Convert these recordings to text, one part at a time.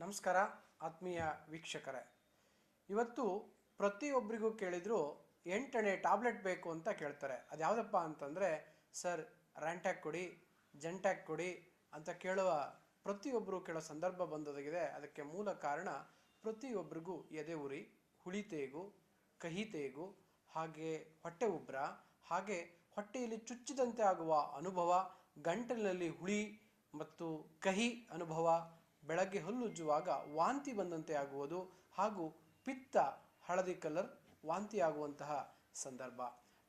ನಮಸ್ಕಾರ, ಆತ್ಮೀಯ ವೀಕ್ಷಕರೇ. ಇವತ್ತು ಪ್ರತಿಯೊಬ್ಬರಿಗೂ ಕೇಳಿದ್ರು ಎಂಟನೇ ಟ್ಯಾಬ್ಲೆಟ್ ಬೇಕು ಅಂತ ಕೇಳ್ತಾರೆ. ಅದು ಯಾವುದಪ್ಪ ಅಂತಂದರೆ, ಸರ್ ರ್ಯಾಂಟ್ಯಾಕ್ ಕೊಡಿ ಜಂಟ್ಯಾಕ್ ಕೊಡಿ ಅಂತ ಕೇಳುವ ಪ್ರತಿಯೊಬ್ಬರು ಕೇಳೋ ಸಂದರ್ಭ ಬಂದೊದಗಿದೆ. ಅದಕ್ಕೆ ಮೂಲ ಕಾರಣ ಪ್ರತಿಯೊಬ್ಬರಿಗೂ ಎದೆ ಉರಿ, ಹುಳಿ ತೇಗು, ಕಹಿ ತೇಗು, ಹಾಗೆ ಹೊಟ್ಟೆ ಉಬ್ರ, ಹಾಗೆ ಹೊಟ್ಟೆಯಲ್ಲಿ ಚುಚ್ಚಿದಂತೆ ಆಗುವ ಅನುಭವ, ಗಂಟಲಿನಲ್ಲಿ ಹುಳಿ ಮತ್ತು ಕಹಿ ಅನುಭವ ಬೆಳಗ್ಗೆ ಹಲ್ಲುಜ್ಜುವಾಗ ವಾಂತಿ ಬಂದಂತೆ ಆಗುವುದು ಹಾಗೂ ಪಿತ್ತ ಹಳದಿ ಕಲರ್ ವಾಂತಿ ಆಗುವಂತಹ ಸಂದರ್ಭ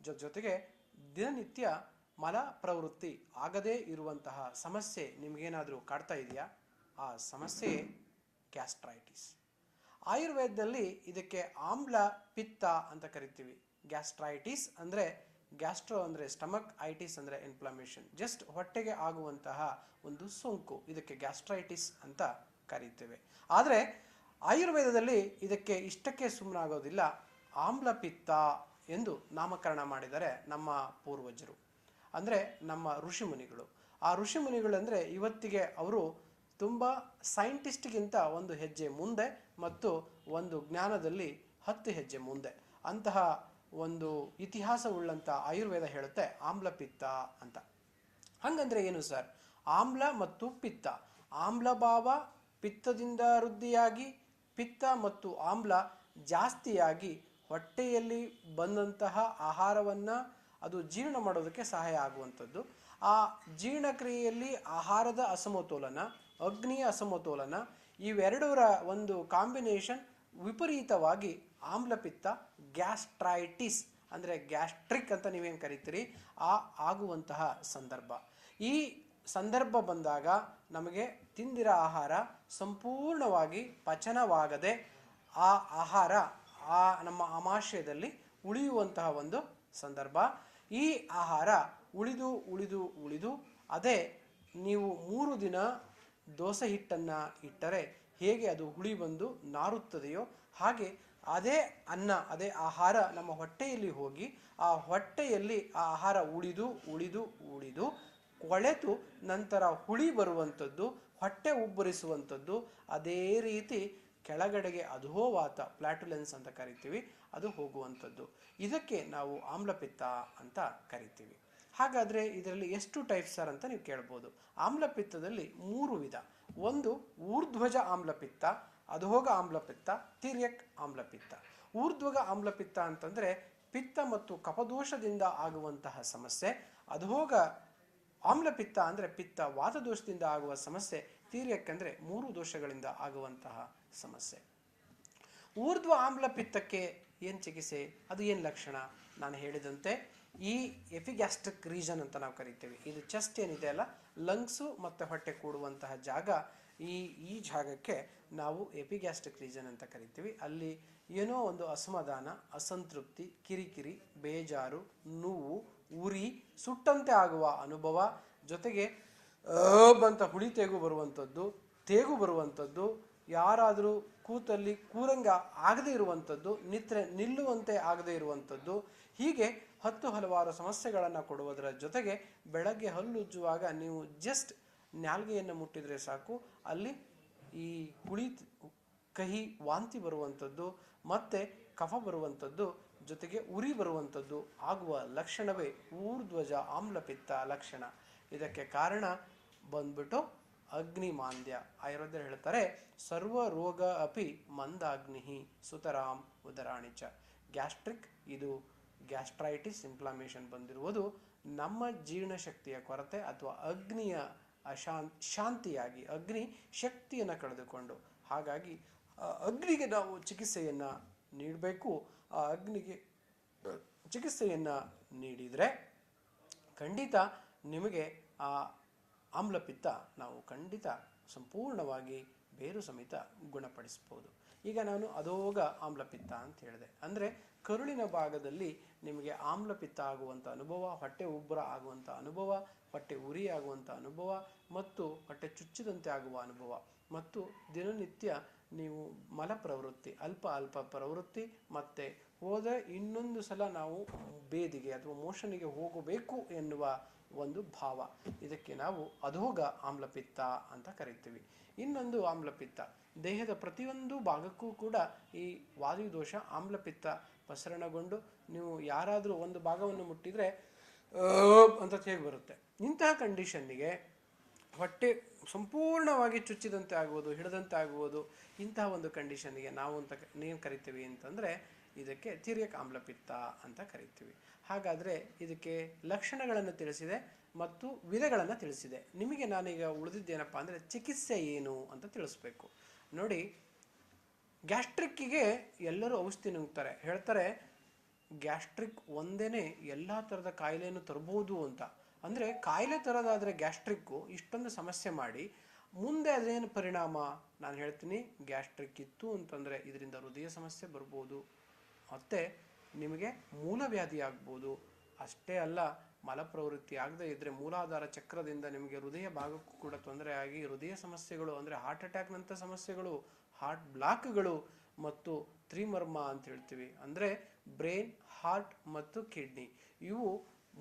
ಜೊತೆಗೆ ದಿನನಿತ್ಯ ಮಲ ಪ್ರವೃತ್ತಿ ಆಗದೇ ಇರುವಂತಹ ಸಮಸ್ಯೆ ನಿಮಗೇನಾದರೂ ಕಾಡ್ತಾ ಇದೆಯಾ? ಆ ಸಮಸ್ಯೆ ಗ್ಯಾಸ್ಟ್ರೈಟಿಸ್. ಆಯುರ್ವೇದದಲ್ಲಿ ಇದಕ್ಕೆ ಆಮ್ಲ, ಪಿತ್ತ ಅಂತ ಕರಿತೀವಿ. ಗ್ಯಾಸ್ಟ್ರೈಟಿಸ್ ಅಂದರೆ ಗ್ಯಾಸ್ಟ್ರೋ ಅಂದರೆ ಸ್ಟಮಕ್ ಐಟಿಸ್ ಅಂದರೆ ಇನ್ಫ್ಲಮೇಷನ್ ಜಸ್ಟ್ ಹೊಟ್ಟೆಗೆ ಆಗುವಂತಹ ಒಂದು ಸೋಂಕು ಇದಕ್ಕೆ ಗ್ಯಾಸ್ಟ್ರೈಟಿಸ್ ಅಂತ ಕರೀತೇವೆ. ಆದರೆ ಆಯುರ್ವೇದದಲ್ಲಿ ಇದಕ್ಕೆ ಇಷ್ಟಕ್ಕೆ ಸುಮ್ಮನಾಗೋದಿಲ್ಲ ಆಮ್ಲಪಿತ್ತ ಎಂದು ನಾಮಕರಣ ಮಾಡಿದರೆ ನಮ್ಮ ಪೂರ್ವಜರು. ಅಂದರೆ ನಮ್ಮ ಋಷಿಮುನಿಗಳು. ಆ ಋಷಿಮುನಿಗಳಂದರೆ ಇವತ್ತಿಗೆ ಅವರು ತುಂಬ ಸೈಂಟಿಸ್ಟ್ಗಿಂತ ಒಂದು ಹೆಜ್ಜೆ ಮುಂದೆ ಮತ್ತು ಒಂದು ಜ್ಞಾನದಲ್ಲಿ ಹತ್ತು ಹೆಜ್ಜೆ ಮುಂದೆ. ಅಂತಹ ಒಂದು ಇತಿಹಾಸವುಳ್ಳಂಥ ಆಯುರ್ವೇದ ಹೇಳುತ್ತೆ ಆಮ್ಲ ಪಿತ್ತ ಅಂತ. ಹಂಗಂದ್ರೆ ಏನು ಸರ್? ಆಮ್ಲ ಮತ್ತು ಪಿತ್ತ. ಆಮ್ಲಭಾವ ಪಿತ್ತದಿಂದ ವೃದ್ಧಿಯಾಗಿ, ಪಿತ್ತ ಮತ್ತು ಆಮ್ಲ ಜಾಸ್ತಿಯಾಗಿ ಹೊಟ್ಟೆಯಲ್ಲಿ ಬಂದಂತಹ ಆಹಾರವನ್ನು ಅದು ಜೀರ್ಣ ಮಾಡೋದಕ್ಕೆ ಸಹಾಯ ಆಗುವಂಥದ್ದು. ಆ ಜೀರ್ಣಕ್ರಿಯೆಯಲ್ಲಿ ಆಹಾರದ ಅಸಮತೋಲನ, ಅಗ್ನಿಯ ಅಸಮತೋಲನ, ಇವೆರಡರ ಒಂದು ಕಾಂಬಿನೇಷನ್ ವಿಪರೀತವಾಗಿ ಆಮ್ಲಪಿತ್ತ ಗ್ಯಾಸ್ಟ್ರೈಟಿಸ್ ಅಂದರೆ ಗ್ಯಾಸ್ಟ್ರಿಕ್ ಅಂತ ನೀವೇನು ಕರಿತೀರಿ, ಆ ಆಗುವಂತಹ ಸಂದರ್ಭ. ಈ ಸಂದರ್ಭ ಬಂದಾಗ ನಮಗೆ ತಿಂದಿರೋ ಆಹಾರ ಸಂಪೂರ್ಣವಾಗಿ ಪಚನವಾಗದೆ ಆ ಆಹಾರ ಆ ನಮ್ಮ ಅಮಾಶಯದಲ್ಲಿ ಉಳಿಯುವಂತಹ ಒಂದು ಸಂದರ್ಭ. ಈ ಆಹಾರ ಉಳಿದು ಉಳಿದು ಉಳಿದು ಅದೇ ನೀವು ಮೂರು ದಿನ ದೋಸೆ ಹಿಟ್ಟನ್ನು ಇಟ್ಟರೆ ಹೇಗೆ ಅದು ಹುಳಿ ಬಂದು ನಾರುತ್ತದೆಯೋ ಹಾಗೆ ಅದೇ ಅನ್ನ, ಅದೇ ಆಹಾರ ನಮ್ಮ ಹೊಟ್ಟೆಯಲ್ಲಿ ಹೋಗಿ ಆ ಹೊಟ್ಟೆಯಲ್ಲಿ ಆ ಆಹಾರ ಉಳಿದು ಉಳಿದು ಉಳಿದು ಕೊಳೆತು ನಂತರ ಹುಳಿ ಬರುವಂಥದ್ದು, ಹೊಟ್ಟೆ ಉಬ್ಬರಿಸುವಂಥದ್ದು, ಅದೇ ರೀತಿ ಕೆಳಗಡೆಗೆ ಅಧೋವಾತ ಪ್ಲಾಟುಲೆನ್ಸ್ ಅಂತ ಕರಿತೀವಿ, ಅದು ಹೋಗುವಂಥದ್ದು. ಇದಕ್ಕೆ ನಾವು ಆಮ್ಲಪಿತ್ತ ಅಂತ ಕರಿತೀವಿ. ಹಾಗಾದರೆ ಇದರಲ್ಲಿ ಎಷ್ಟು ಟೈಪ್ ಸರ್ ಅಂತ ನೀವು ಕೇಳ್ಬೋದು. ಆಮ್ಲಪಿತ್ತದಲ್ಲಿ ಮೂರು ವಿಧ. ಒಂದು ಊರ್ಧ್ವಜ ಆಮ್ಲಪಿತ್ತ ಅಧೋಗ ಆಮ್ಲಪಿತ್ತ, ತಿರ್ಯಕ್ ಆಮ್ಲಪಿತ್ತ. ಊರ್ಧ್ವಗ ಆಮ್ಲಪಿತ್ತ ಅಂತಂದರೆ ಪಿತ್ತ ಮತ್ತು ಕಪದೋಷದಿಂದ ಆಗುವಂತಹ ಸಮಸ್ಯೆ. ಅಧೋಗ ಆಮ್ಲಪಿತ್ತ ಅಂದರೆ ಪಿತ್ತ ವಾತದೋಷದಿಂದ ಆಗುವ ಸಮಸ್ಯೆ, ತೀರ್ಯಕ್ ಅಂದರೆ ಮೂರು ದೋಷಗಳಿಂದ ಆಗುವಂತಹ ಸಮಸ್ಯೆ. ಊರ್ಧ್ವ ಆಮ್ಲಪಿತ್ತಕ್ಕೆ ಏನು ಚಿಕಿತ್ಸೆ? ಅದು ಏನು ಲಕ್ಷಣ? ನಾನು ಹೇಳಿದಂತೆ ಈ ಎಫಿಗ್ಯಾಸ್ಟ್ರಿಕ್ ರೀಜನ್ ಅಂತ ನಾವು ಕರಿತೇವೆ. ಇದು ಚೆಸ್ಟ್ ಏನಿದೆ ಅಲ್ಲ? ಲಂಗ್ಸು ಮತ್ತು ಹೊಟ್ಟೆ ಕೂಡುವಂತಹ ಜಾಗ. ಈ ಈ ಜಾಗಕ್ಕೆ ನಾವು ಎಪಿಗ್ಯಾಸ್ಟಿಕ್ ರೀಜನ್ ಅಂತ ಕರಿತೀವಿ. ಅಲ್ಲಿ ಏನೋ ಒಂದು ಅಸಮಾಧಾನ, ಅಸಂತೃಪ್ತಿ, ಕಿರಿಕಿರಿ, ಬೇಜಾರು, ನೋವು, ಉರಿ, ಸುಟ್ಟಂತೆ ಆಗುವ ಅನುಭವ, ಜೊತೆಗೆ ಅಂತ ಹುಳಿ ತೇಗು ಬರುವಂಥದ್ದು ತೇಗು ಬರುವಂಥದ್ದು, ಯಾರಾದರೂ ಕೂತಲ್ಲಿ ಕೂರಂಗ ಆಗದೇ ಇರುವಂಥದ್ದು ನಿತ್ರೆ ನಿಲ್ಲುವಂತೆ ಆಗದೇ ಇರುವಂಥದ್ದು, ಹೀಗೆ ಹತ್ತು ಹಲವಾರು ಸಮಸ್ಯೆಗಳನ್ನು ಕೊಡುವುದರ ಜೊತೆಗೆ ಬೆಳಗ್ಗೆ ಹಲ್ಲುಜ್ಜುವಾಗ ನೀವು ಜಸ್ಟ್ ನಾಲ್ಗೆಯನ್ನು ಮುಟ್ಟಿದರೆ ಸಾಕು. ಅಲ್ಲಿ ಈ ಹುಳಿ ಕಹಿ ವಾಂತಿ ಬರುವಂಥದ್ದು, ಮತ್ತು ಕಫ ಬರುವಂಥದ್ದು, ಜೊತೆಗೆ ಉರಿ ಬರುವಂಥದ್ದು ಆಗುವ ಲಕ್ಷಣವೇ ಊರ್ಧ್ವಜ ಆಮ್ಲಪಿತ್ತ ಲಕ್ಷಣ. ಇದಕ್ಕೆ ಕಾರಣ ಬಂದ್ಬಿಟ್ಟು ಅಗ್ನಿಮಾಂದ್ಯ. ಆಯುರ್ವೇದ ಹೇಳ್ತಾರೆ, ಸರ್ವ ರೋಗ ಅಪಿ ಮಂದಾಗ್ನಿ ಸುತರಾಮ್ ಉದರಾಣಿಚ. ಗ್ಯಾಸ್ಟ್ರಿಕ್, ಇದು ಗ್ಯಾಸ್ಟ್ರೈಟಿಸ್, ಇನ್ಫ್ಲಾಮೇಷನ್ ಬಂದಿರುವುದು ನಮ್ಮ ಜೀರ್ಣಶಕ್ತಿಯ ಕೊರತೆ ಅಥವಾ ಅಗ್ನಿಯ ಅಶಾನ್ ಶಾಂತಿಯಾಗಿ ಅಗ್ನಿ ಶಕ್ತಿಯನ್ನು ಕಳೆದುಕೊಂಡು. ಹಾಗಾಗಿ ಅಗ್ನಿಗೆ ನಾವು ಚಿಕಿತ್ಸೆಯನ್ನು ನೀಡಬೇಕು. ಆ ಅಗ್ನಿಗೆ ಚಿಕಿತ್ಸೆಯನ್ನು ನೀಡಿದರೆ ಖಂಡಿತ ನಿಮಗೆ ಆ ಆಮ್ಲಪಿತ್ತ ನಾವು ಖಂಡಿತ ಸಂಪೂರ್ಣವಾಗಿ ಬೇರು ಸಮೇತ ಗುಣಪಡಿಸ್ಬೋದು. ಈಗ ನಾನು ಅಧೋಗ ಆಮ್ಲಪಿತ್ತ ಅಂತ ಹೇಳಿದೆ. ಅಂದರೆ ಕರುಳಿನ ಭಾಗದಲ್ಲಿ ನಿಮಗೆ ಆಮ್ಲಪಿತ್ತ ಆಗುವಂಥ ಅನುಭವ, ಹೊಟ್ಟೆ ಉಬ್ಬರ ಆಗುವಂಥ ಅನುಭವ, ಹೊಟ್ಟೆ ಉರಿ ಆಗುವಂಥ ಅನುಭವ ಮತ್ತು ಹೊಟ್ಟೆ ಚುಚ್ಚಿದಂತೆ ಆಗುವ ಅನುಭವ ಮತ್ತು ದಿನನಿತ್ಯ ನೀವು ಮಲ ಪ್ರವೃತ್ತಿ, ಅಲ್ಪ ಅಲ್ಪ ಪ್ರವೃತ್ತಿ ಮತ್ತು ಹೋದರೆ ಇನ್ನೊಂದು ಸಲ ನಾವು ಬೇದಿಗೆ ಅಥವಾ ಮೋಷನಿಗೆ ಹೋಗಬೇಕು ಎನ್ನುವ ಒಂದು ಭಾವ. ಇದಕ್ಕೆ ನಾವು ಅಧೋಗ ಆಮ್ಲಪಿತ್ತ ಅಂತ ಕರಿತೀವಿ. ಇನ್ನೊಂದು ಆಮ್ಲಪಿತ್ತ. ದೇಹದ ಪ್ರತಿಯೊಂದು ಭಾಗಕ್ಕೂ ಕೂಡ ಈ ವಾಯುದೋಷ, ಆಮ್ಲಪಿತ್ತ ಪ್ರಸರಣಗೊಂಡು ನೀವು ಯಾರಾದರೂ ಒಂದು ಭಾಗವನ್ನು ಮುಟ್ಟಿದರೆ ಅಂತ ಹೇಗೆ ಬರುತ್ತೆ? ಇಂತಹ ಕಂಡೀಷನ್ನಿಗೆ ಹೊಟ್ಟೆ ಸಂಪೂರ್ಣವಾಗಿ ಚುಚ್ಚಿದಂತೆ ಆಗುವುದು, ಹಿಡಿದಂತೆ ಆಗುವುದು, ಇಂತಹ ಒಂದು ಕಂಡೀಷನ್ಗೆ ನಾವು ಅಂತ ಏನು ಕರಿತೀವಿ ಅಂತಂದರೆ ಇದಕ್ಕೆ ತಿರ್ಯಕ್ ಆಮ್ಲಪಿತ್ತ ಅಂತ ಕರಿತೀವಿ. ಹಾಗಾದರೆ ಇದಕ್ಕೆ ಲಕ್ಷಣಗಳನ್ನು ತಿಳಿಸಿದೆ ಮತ್ತು ವಿಧಗಳನ್ನು ತಿಳಿಸಿದೆ. ನಿಮಗೆ ನಾನೀಗ ಉಳಿದಿದ್ದೇನಪ್ಪ ಅಂದರೆ ಚಿಕಿತ್ಸೆ ಏನು ಅಂತ ತಿಳಿಸ್ಬೇಕು. ನೋಡಿ, ಗ್ಯಾಸ್ಟ್ರಿಕ್ಕಿಗೆ ಎಲ್ಲರೂ ಔಷಧಿ ನುಂಗ್ತಾರೆ. ಹೇಳ್ತಾರೆ, ಗ್ಯಾಸ್ಟ್ರಿಕ್ ಒಂದೇ ಎಲ್ಲ ಥರದ ಕಾಯಿಲೆಯನ್ನು ತರಬಹುದು ಅಂತ. ಅಂದರೆ ಕಾಯಿಲೆ ತರೋದಾದರೆ ಗ್ಯಾಸ್ಟ್ರಿಕ್ಕು ಇಷ್ಟೊಂದು ಸಮಸ್ಯೆ ಮಾಡಿ, ಮುಂದೆ ಅದೇನು ಪರಿಣಾಮ? ನಾನು ಹೇಳ್ತೀನಿ, ಗ್ಯಾಸ್ಟ್ರಿಕ್ ಇತ್ತು ಅಂತಂದರೆ ಇದರಿಂದ ಹೃದಯ ಸಮಸ್ಯೆ ಬರ್ಬೋದು. ಮತ್ತು ನಿಮಗೆ ಮೂಲವ್ಯಾಧಿ ಆಗ್ಬೋದು. ಅಷ್ಟೇ ಅಲ್ಲ, ಮಲಪ್ರವೃತ್ತಿ ಆಗದೇ ಇದ್ದರೆ ಮೂಲಾಧಾರ ಚಕ್ರದಿಂದ ನಿಮಗೆ ಹೃದಯ ಭಾಗಕ್ಕೂ ಕೂಡ ತೊಂದರೆ ಆಗಿ ಹೃದಯ ಸಮಸ್ಯೆಗಳು ಅಂದರೆ ಹಾರ್ಟ್ ಅಟ್ಯಾಕ್ನಂಥ ಸಮಸ್ಯೆಗಳು ಹಾರ್ಟ್ ಬ್ಲಾಕ್ಗಳು ಮತ್ತು ತ್ರಿಮರ್ಮ ಅಂತ ಹೇಳ್ತೀವಿ. ಅಂದರೆ ಬ್ರೈನ್ ಹಾರ್ಟ್ ಮತ್ತು ಕಿಡ್ನಿ ಇವು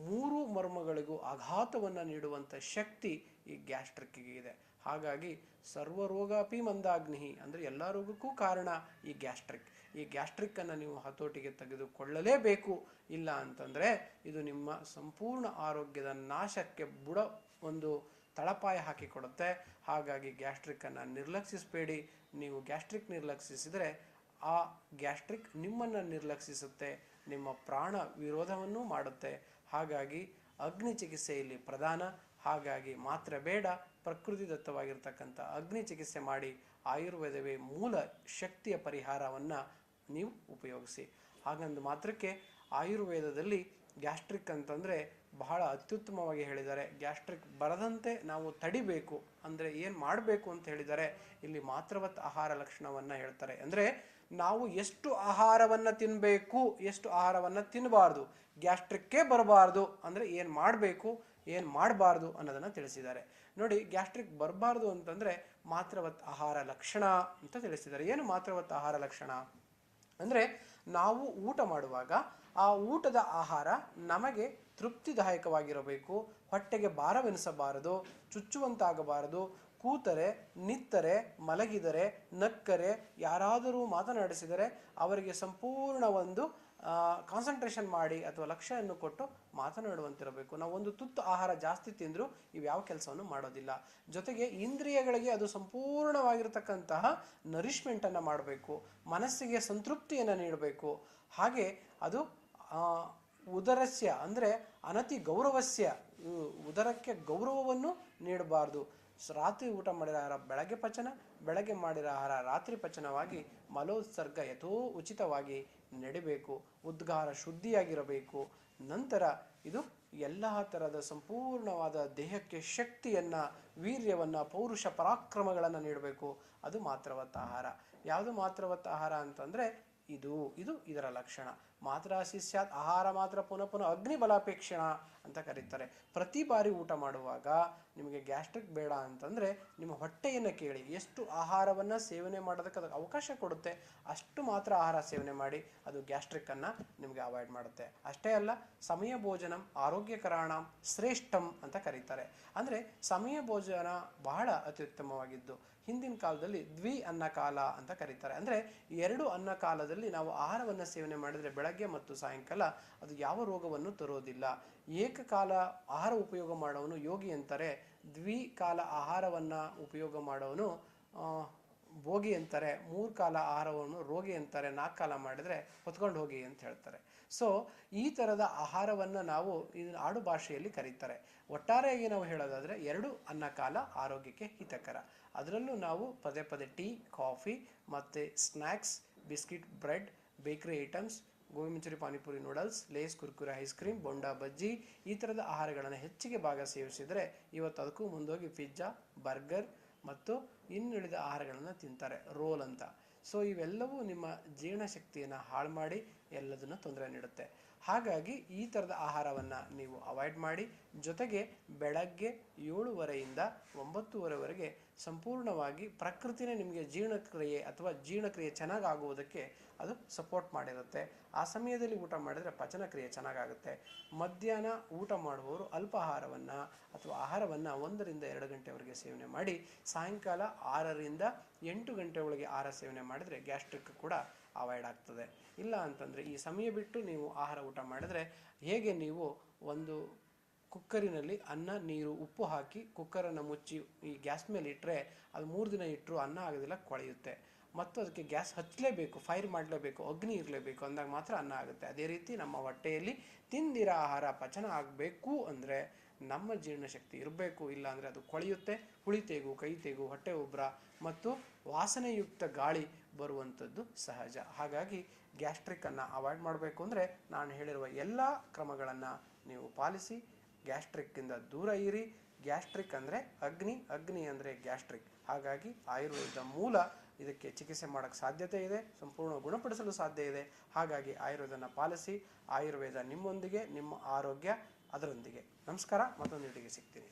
ಮೂರು ಮರ್ಮಗಳಿಗೂ ಆಘಾತವನ್ನು ನೀಡುವಂಥ ಶಕ್ತಿ ಈ ಗ್ಯಾಸ್ಟ್ರಿಕ್ಕಿಗೆ ಇದೆ. ಹಾಗಾಗಿ ಸರ್ವರೋಗಾಪಿ ಮಂದಾಗ್ನಿ ಅಂದರೆ ಎಲ್ಲ ರೋಗಕ್ಕೂ ಕಾರಣ ಈ ಗ್ಯಾಸ್ಟ್ರಿಕ್ ಈ ಗ್ಯಾಸ್ಟ್ರಿಕ್ಕನ್ನು ನೀವು ಹತೋಟಿಗೆ ತೆಗೆದುಕೊಳ್ಳಲೇಬೇಕು. ಇಲ್ಲ ಅಂತಂದರೆ ಇದು ನಿಮ್ಮ ಸಂಪೂರ್ಣ ಆರೋಗ್ಯದ ನಾಶಕ್ಕೆ ಬುಡ ಒಂದು ತಳಪಾಯ ಹಾಕಿಕೊಡುತ್ತೆ. ಹಾಗಾಗಿ ಗ್ಯಾಸ್ಟ್ರಿಕ್ಕನ್ನು ನಿರ್ಲಕ್ಷಿಸಬೇಡಿ. ನೀವು ಗ್ಯಾಸ್ಟ್ರಿಕ್ ನಿರ್ಲಕ್ಷಿಸಿದರೆ ಆ ಗ್ಯಾಸ್ಟ್ರಿಕ್ ನಿಮ್ಮನ್ನು ನಿರ್ಲಕ್ಷಿಸುತ್ತೆ. ನಿಮ್ಮ ಪ್ರಾಣ ವಿರೋಧವನ್ನು ಮಾಡುತ್ತೆ. ಹಾಗಾಗಿ ಅಗ್ನಿ ಚಿಕಿತ್ಸೆಯಲ್ಲಿ ಪ್ರಧಾನ. ಹಾಗಾಗಿ ಮಾತ್ರ ಬೇಡ. ಪ್ರಕೃತಿ ದತ್ತವಾಗಿರ್ತಕ್ಕಂಥ ಅಗ್ನಿ ಚಿಕಿತ್ಸೆ ಮಾಡಿ ಆಯುರ್ವೇದವೇ ಮೂಲ ಶಕ್ತಿಯ ಪರಿಹಾರವನ್ನು ನೀವು ಉಪಯೋಗಿಸಿ. ಹಾಗಂದು ಮಾತ್ರಕ್ಕೆ ಆಯುರ್ವೇದದಲ್ಲಿ ಗ್ಯಾಸ್ಟ್ರಿಕ್ ಅಂತಂದರೆ ಬಹಳ ಅತ್ಯುತ್ತಮವಾಗಿ ಹೇಳಿದ್ದಾರೆ. ಗ್ಯಾಸ್ಟ್ರಿಕ್ ಬರದಂತೆ ನಾವು ತಡಿಬೇಕು, ಅಂದರೆ ಏನು ಮಾಡಬೇಕು ಅಂತ ಹೇಳಿದ್ದಾರೆ ಇಲ್ಲಿ ಮಾತ್ರವತ್ ಆಹಾರ ಲಕ್ಷಣವನ್ನು ಹೇಳ್ತಾರೆ. ಅಂದರೆ ನಾವು ಎಷ್ಟು ಆಹಾರವನ್ನು ತಿನ್ನಬೇಕು ಎಷ್ಟು ಆಹಾರವನ್ನು ತಿನ್ನಬಾರ್ದು ಗ್ಯಾಸ್ಟ್ರಿಕ್ಕೇ ಬರಬಾರ್ದು, ಅಂದರೆ ಏನು ಮಾಡಬೇಕು, ಏನು ಮಾಡಬಾರ್ದು ಅನ್ನೋದನ್ನು ತಿಳಿಸಿದ್ದಾರೆ. ನೋಡಿ, ಗ್ಯಾಸ್ಟ್ರಿಕ್ ಬರಬಾರ್ದು ಅಂತಂದರೆ ಮಾತ್ರವತ್ ಆಹಾರ ಲಕ್ಷಣ ಅಂತ ತಿಳಿಸಿದ್ದಾರೆ. ಏನು ಮಾತ್ರವತ್ ಆಹಾರ ಲಕ್ಷಣ? ಅಂದರೆ ನಾವು ಊಟ ಮಾಡುವಾಗ ಆ ಊಟದ ಆಹಾರ ನಮಗೆ ತೃಪ್ತಿದಾಯಕವಾಗಿರಬೇಕು. ಹೊಟ್ಟೆಗೆ ಭಾರವೆನಿಸಬಾರದು, ಚುಚ್ಚುವಂತಾಗಬಾರದು. ಕೂತರೆ, ನಿತ್ತರೆ, ಮಲಗಿದರೆ, ನಕ್ಕರೆ, ಯಾರಾದರೂ ಮಾತನಾಡಿಸಿದರೆ ಅವರಿಗೆ ಸಂಪೂರ್ಣ ಒಂದು ಕಾನ್ಸಂಟ್ರೇಷನ್ ಮಾಡಿ ಅಥವಾ ಲಕ್ಷ್ಯವನ್ನು ಕೊಟ್ಟು ಮಾತನಾಡುವಂತಿರಬೇಕು. ನಾವು ಒಂದು ತುತ್ತು ಆಹಾರ ಜಾಸ್ತಿ ತಿಂದರೂ ಇವು ಯಾವ ಕೆಲಸವನ್ನು ಮಾಡೋದಿಲ್ಲ. ಜೊತೆಗೆ ಇಂದ್ರಿಯಗಳಿಗೆ ಅದು ಸಂಪೂರ್ಣವಾಗಿರತಕ್ಕಂತಹ ನರಿಷ್ಮೆಂಟನ್ನು ಮಾಡಬೇಕು. ಮನಸ್ಸಿಗೆ ಸಂತೃಪ್ತಿಯನ್ನು ನೀಡಬೇಕು. ಹಾಗೆ ಅದು ಉದರಸ್ಯ ಅಂದರೆ ಅನತಿ ಗೌರವಸ್ಯ ಉದರಕ್ಕೆ ಗೌರವವನ್ನು ನೀಡಬಾರ್ದು. ರಾತ್ರಿ ಊಟ ಮಾಡಿರೋ ಆಹಾರ ಬೆಳಗ್ಗೆ ಪಚನ, ಬೆಳಗ್ಗೆ ಮಾಡಿರೋ ಆಹಾರ ರಾತ್ರಿ ಪಚನವಾಗಿ ಮಲೋತ್ಸರ್ಗ ಯಥೋ ಉಚಿತವಾಗಿ ನಡಿಬೇಕು, ಉದ್ಗಾರ ಶುದ್ಧಿಯಾಗಿರಬೇಕು. ನಂತರ ಇದು ಎಲ್ಲ ಥರದ ಸಂಪೂರ್ಣವಾದ ದೇಹಕ್ಕೆ ಶಕ್ತಿಯನ್ನು, ವೀರ್ಯವನ್ನು, ಪೌರುಷ ಪರಾಕ್ರಮಗಳನ್ನು ನೀಡಬೇಕು. ಅದು ಮಾತ್ರವತ್ತ ಆಹಾರ ಯಾವುದು ಮಾತ್ರವತ್ತ ಆಹಾರ ಅಂತಂದರೆ ಇದು ಇದು ಇದರ ಲಕ್ಷಣ. ಮಾತ್ರ ಸ್ಯಾತ್ ಆಹಾರ ಮಾತ್ರ ಪುನಃ ಪುನಃ ಅಗ್ನಿ ಬಲಾಪೇಕ್ಷಣ ಅಂತ ಕರೀತಾರೆ. ಪ್ರತಿ ಬಾರಿ ಊಟ ಮಾಡುವಾಗ ನಿಮಗೆ ಗ್ಯಾಸ್ಟ್ರಿಕ್ ಬೇಡ ಅಂತಂದರೆ ನಿಮ್ಮ ಹೊಟ್ಟೆಯನ್ನು ಕೇಳಿ ಎಷ್ಟು ಆಹಾರವನ್ನು ಸೇವನೆ ಮಾಡೋದಕ್ಕೆ ಅದಕ್ಕೆ ಅವಕಾಶ ಕೊಡುತ್ತೆ, ಅಷ್ಟು ಮಾತ್ರ ಆಹಾರ ಸೇವನೆ ಮಾಡಿ ಅದು ಗ್ಯಾಸ್ಟ್ರಿಕ್ಕನ್ನು ನಿಮಗೆ ಅವಾಯ್ಡ್ ಮಾಡುತ್ತೆ. ಅಷ್ಟೇ ಅಲ್ಲ, ಸಮಯ ಭೋಜನಂ ಆರೋಗ್ಯಕರಾಣಂ ಶ್ರೇಷ್ಠಂ ಅಂತ ಕರೀತಾರೆ. ಅಂದರೆ ಸಮಯ ಭೋಜನ ಬಹಳ ಅತ್ಯುತ್ತಮವಾಗಿದ್ದು. ಹಿಂದಿನ ಕಾಲದಲ್ಲಿ ದ್ವಿ ಅನ್ನ ಕಾಲ ಅಂತ ಕರೀತಾರೆ. ಅಂದರೆ ಎರಡು ಅನ್ನ ಕಾಲದಲ್ಲಿ ನಾವು ಆಹಾರವನ್ನು ಸೇವನೆ ಮಾಡಿದರೆ ಬೆಳಗ್ಗೆ ಮತ್ತು ಸಾಯಂಕಾಲ ಅದು ಯಾವ ರೋಗವನ್ನು ತರೋದಿಲ್ಲ. ಏಕಕಾಲ ಆಹಾರ ಉಪಯೋಗ ಮಾಡೋವನು ಯೋಗಿ ಅಂತಾರೆ. ದ್ವಿಕಾಲ ಆಹಾರವನ್ನು ಉಪಯೋಗ ಮಾಡೋವನು ಭೋಗಿ ಅಂತಾರೆ. ಮೂರು ಕಾಲ ಆಹಾರವನ್ನು ರೋಗಿ ಅಂತಾರೆ. ನಾಲ್ಕು ಕಾಲ ಮಾಡಿದರೆ ಹೊತ್ಕೊಂಡು ಹೋಗಿ ಅಂತ ಹೇಳ್ತಾರೆ. ಸೊ ಈ ಥರದ ಆಹಾರವನ್ನು ನಾವು ಆಡು ಭಾಷೆಯಲ್ಲಿ ಕರೀತಾರೆ. ಒಟ್ಟಾರೆಯಾಗಿ ನಾವು ಹೇಳೋದಾದರೆ ಎರಡು ಅನ್ನ ಕಾಲ ಆರೋಗ್ಯಕ್ಕೆ ಹಿತಕರ. ಅದರಲ್ಲೂ ನಾವು ಪದೇ ಪದೇ ಟೀ, ಕಾಫಿ ಮತ್ತು snacks biscuit, bread, bakery items gobi manchuri panipuri noodles Lays Kurkure ice cream bonda bajji ಈ ಥರದ ಆಹಾರಗಳನ್ನು ಹೆಚ್ಚಿಗೆ ಭಾಗ ಸೇವಿಸಿದರೆ ಇವತ್ತು ಅದಕ್ಕೂ ಮುಂದೋಗಿ ಪಿಜ್ಜಾ, ಬರ್ಗರ್ ಮತ್ತು ಇನ್ನುಳಿದ ಆಹಾರಗಳನ್ನು ತಿಂತಾರೆ, ರೋಲ್ ಅಂತ. ಸೊ ಇವೆಲ್ಲವೂ ನಿಮ್ಮ ಜೀರ್ಣಶಕ್ತಿಯನ್ನು ಹಾಳು ಮಾಡಿ ಎಲ್ಲದನ್ನು ತೊಂದರೆ ನೀಡುತ್ತೆ. ಹಾಗಾಗಿ ಈ ಥರದ ಆಹಾರವನ್ನು ನೀವು ಅವಾಯ್ಡ್ ಮಾಡಿ ಜೊತೆಗೆ ಬೆಳಗ್ಗೆ ಏಳುವರೆಯಿಂದ ಒಂಬತ್ತುವರೆವರೆಗೆ ಸಂಪೂರ್ಣವಾಗಿ ಪ್ರಕೃತಿನೇ ನಿಮಗೆ ಜೀರ್ಣಕ್ರಿಯೆ ಅಥವಾ ಜೀರ್ಣಕ್ರಿಯೆ ಚೆನ್ನಾಗಾಗುವುದಕ್ಕೆ ಅದು ಸಪೋರ್ಟ್ ಮಾಡಿರುತ್ತೆ. ಆ ಸಮಯದಲ್ಲಿ ಊಟ ಮಾಡಿದರೆ ಪಚನಕ್ರಿಯೆ ಚೆನ್ನಾಗಾಗುತ್ತೆ. ಮಧ್ಯಾಹ್ನ ಊಟ ಮಾಡುವವರು ಅಲ್ಪಾಹಾರವನ್ನು ಅಥವಾ ಆಹಾರವನ್ನು ಒಂದರಿಂದ ಎರಡು ಗಂಟೆವರೆಗೆ ಸೇವನೆ ಮಾಡಿ, ಸಾಯಂಕಾಲ ಆರರಿಂದ ಎಂಟು ಗಂಟೆ ಒಳಗೆ ಆಹಾರ ಸೇವನೆ ಮಾಡಿದರೆ ಗ್ಯಾಸ್ಟ್ರಿಕ್ ಕೂಡ ಅವಾಯ್ಡ್ ಆಗ್ತದೆ. ಇಲ್ಲ ಅಂತಂದರೆ ಈ ಸಮಯ ಬಿಟ್ಟು ನೀವು ಆಹಾರ ಊಟ ಮಾಡಿದರೆ ಹೇಗೆ ನೀವು ಒಂದು ಕುಕ್ಕರಿನಲ್ಲಿ ಅನ್ನ, ನೀರು, ಉಪ್ಪು ಹಾಕಿ ಕುಕ್ಕರನ್ನು ಮುಚ್ಚಿ ಈ ಗ್ಯಾಸ್ ಮೇಲೆ ಇಟ್ಟರೆ ಅದು ಮೂರು ದಿನ ಇಟ್ಟರು ಅನ್ನ ಆಗೋದಿಲ್ಲ, ಕೊಳೆಯುತ್ತೆ. ಮತ್ತು ಅದಕ್ಕೆ ಗ್ಯಾಸ್ ಹಚ್ಚಲೇಬೇಕು, ಫೈರ್ ಮಾಡಲೇಬೇಕು, ಅಗ್ನಿ ಇರಲೇಬೇಕು ಅಂದಾಗ ಮಾತ್ರ ಅನ್ನ ಆಗುತ್ತೆ. ಅದೇ ರೀತಿ ನಮ್ಮ ಹೊಟ್ಟೆಯಲ್ಲಿ ತಿಂದಿರೋ ಆಹಾರ ಪಚನ ಆಗಬೇಕು ಅಂದರೆ ನಮ್ಮ ಜೀರ್ಣಶಕ್ತಿ ಇರಬೇಕು, ಇಲ್ಲ ಅಂದರೆ ಅದು ಕೊಳೆಯುತ್ತೆ, ಹುಳಿ ತೇಗು, ಕೈ ತೇಗು, ಹೊಟ್ಟೆ ಉಬ್ಬರ ಮತ್ತು ವಾಸನೆಯುಕ್ತ ಗಾಳಿ ಬರುವಂಥದ್ದು ಸಹಜ. ಹಾಗಾಗಿ ಗ್ಯಾಸ್ಟ್ರಿಕ್ಕನ್ನು ಅವಾಯ್ಡ್ ಮಾಡಬೇಕು ಅಂದರೆ ನಾನು ಹೇಳಿರುವ ಎಲ್ಲ ಕ್ರಮಗಳನ್ನು ನೀವು ಪಾಲಿಸಿ ಗ್ಯಾಸ್ಟ್ರಿಕ್ಕಿಂದ ದೂರ ಇರಿ. ಗ್ಯಾಸ್ಟ್ರಿಕ್ ಅಂದರೆ ಅಗ್ನಿ ಅಗ್ನಿ ಅಂದರೆ ಗ್ಯಾಸ್ಟ್ರಿಕ್. ಹಾಗಾಗಿ ಆಯುರ್ವೇದ ಮೂಲ ಇದಕ್ಕೆ ಚಿಕಿತ್ಸೆ ಮಾಡೋಕ್ಕೆ ಸಾಧ್ಯತೆ ಇದೆ, ಸಂಪೂರ್ಣ ಗುಣಪಡಿಸಲು ಸಾಧ್ಯ ಇದೆ. ಹಾಗಾಗಿ ಆಯುರ್ವೇದನ ಪಾಲಿಸಿ, ಆಯುರ್ವೇದ ನಿಮ್ಮೊಂದಿಗೆ, ನಿಮ್ಮ ಆರೋಗ್ಯ ಅದರೊಂದಿಗೆ. ನಮಸ್ಕಾರ, ಮತ್ತೊಂದು ಸಿಗ್ತೀನಿ.